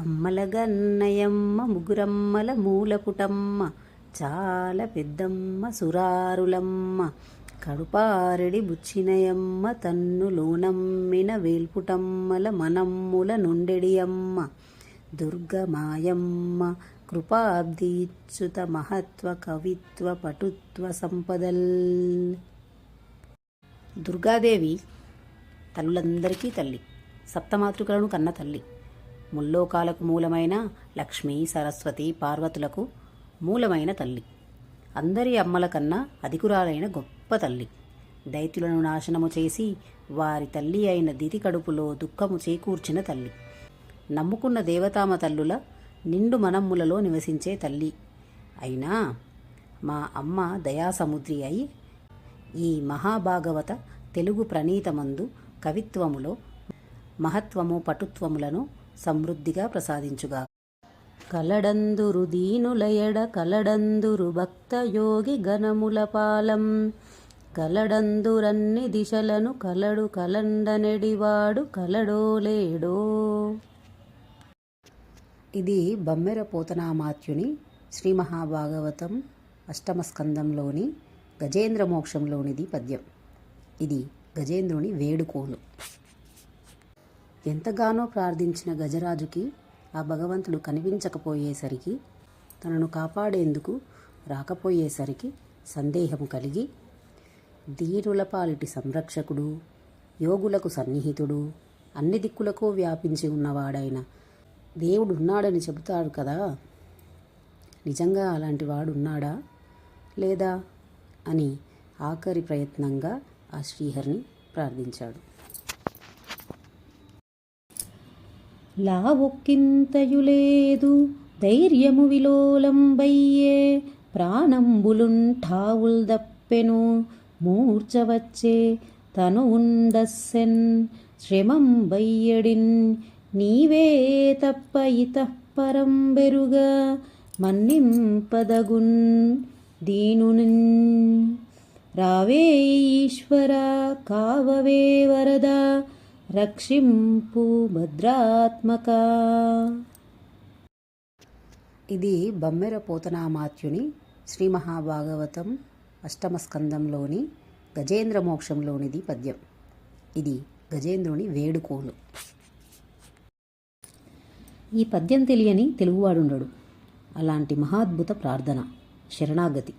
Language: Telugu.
అమ్మలగన్నయమ్మ ముగురమ్మల మూలపుటమ్మ చాలా పెద్దమ్మ సురారులమ్మ కడుపారెడి బుచ్చినయమ్మ తన్ను లోనమ్మిన వేల్పుటమ్మల మనమ్ముల నుండెడియమ్మ దుర్గమాయమ్మ కృపాబ్దీచ్యుత మహత్వ కవిత్వ పటుత్వ సంపదల్. దుర్గాదేవి తల్లులందరికీ తల్లి. సప్తమాతృకలను కన్న తల్లి. ముల్లోకాలకు మూలమైన లక్ష్మి సరస్వతి పార్వతులకు మూలమైన తల్లి. అందరి అమ్మల కన్నా అధికురాలైన గొప్ప తల్లి. దైత్యులను నాశనము చేసి వారి తల్లి అయిన దితి కడుపులో దుఃఖము చేకూర్చిన తల్లి. నమ్ముకున్న దేవతామ తల్లుల నిండు మనమ్ములలో నివసించే తల్లి. అయినా మా అమ్మ దయాసముద్రి అయి ఈ మహాభాగవత తెలుగు ప్రణీతమందు కవిత్వములో మహత్వము పటుత్వములను సమృద్ధిగా ప్రసాదించుగా. కలడందురు దీనులయడ కలడందురు భక్తయోగి గణముల పాలం. కలడందురన్ని దిశలను కలడు కలండనెడివాడు కలడో లేడో ఇది బమ్మెర పోతనామాత్యుని శ్రీ మహాభాగవతం అష్టమస్కందంలోని గజేంద్ర మోక్షంలోనిది పద్యం. ఇది గజేంద్రుని వేడుకోలు. ఎంతగానో ప్రార్థించిన గజరాజుకి ఆ భగవంతుడు కనిపించకపోయేసరికి తనను కాపాడేందుకు రాకపోయేసరికి సందేహము కలిగి దీనుల పాలిటి సంరక్షకుడు యోగులకు సన్నిహితుడు అన్ని దిక్కులకు వ్యాపించి ఉన్నవాడైన దేవుడున్నాడని చెబుతాడు కదా? నిజంగా అలాంటి వాడు ఉన్నాడా లేదా? అని ఆఖరి ప్రయత్నంగా ఆ శ్రీహరిని ప్రార్థించాడు. లావొక్కింతయులేదు ధైర్యము విలోలంబయ్యే ప్రాణంబులుంఠావుల్ దప్పెను తను ఉండస్సెన్ శ్రమం బయ్యడిన్ నీవే తప్ప ఇతః బెరుగా మన్నింపదగున్ దీనునిన్. రావే ఈశ్వర కావవే వరద రక్షింపు భద్రాత్మక. ఇది బమ్మెర పోతనామాత్యుని శ్రీ మహాభాగవతం అష్టమ స్కందంలోని గజేంద్ర మోక్షంలోనిది పద్యం. ఇది గజేంద్రుని వేడుకోలు. ఈ పద్యం తెలియని తెలుగువాడుండడు. అలాంటి మహాద్భుత ప్రార్థన శరణాగతి.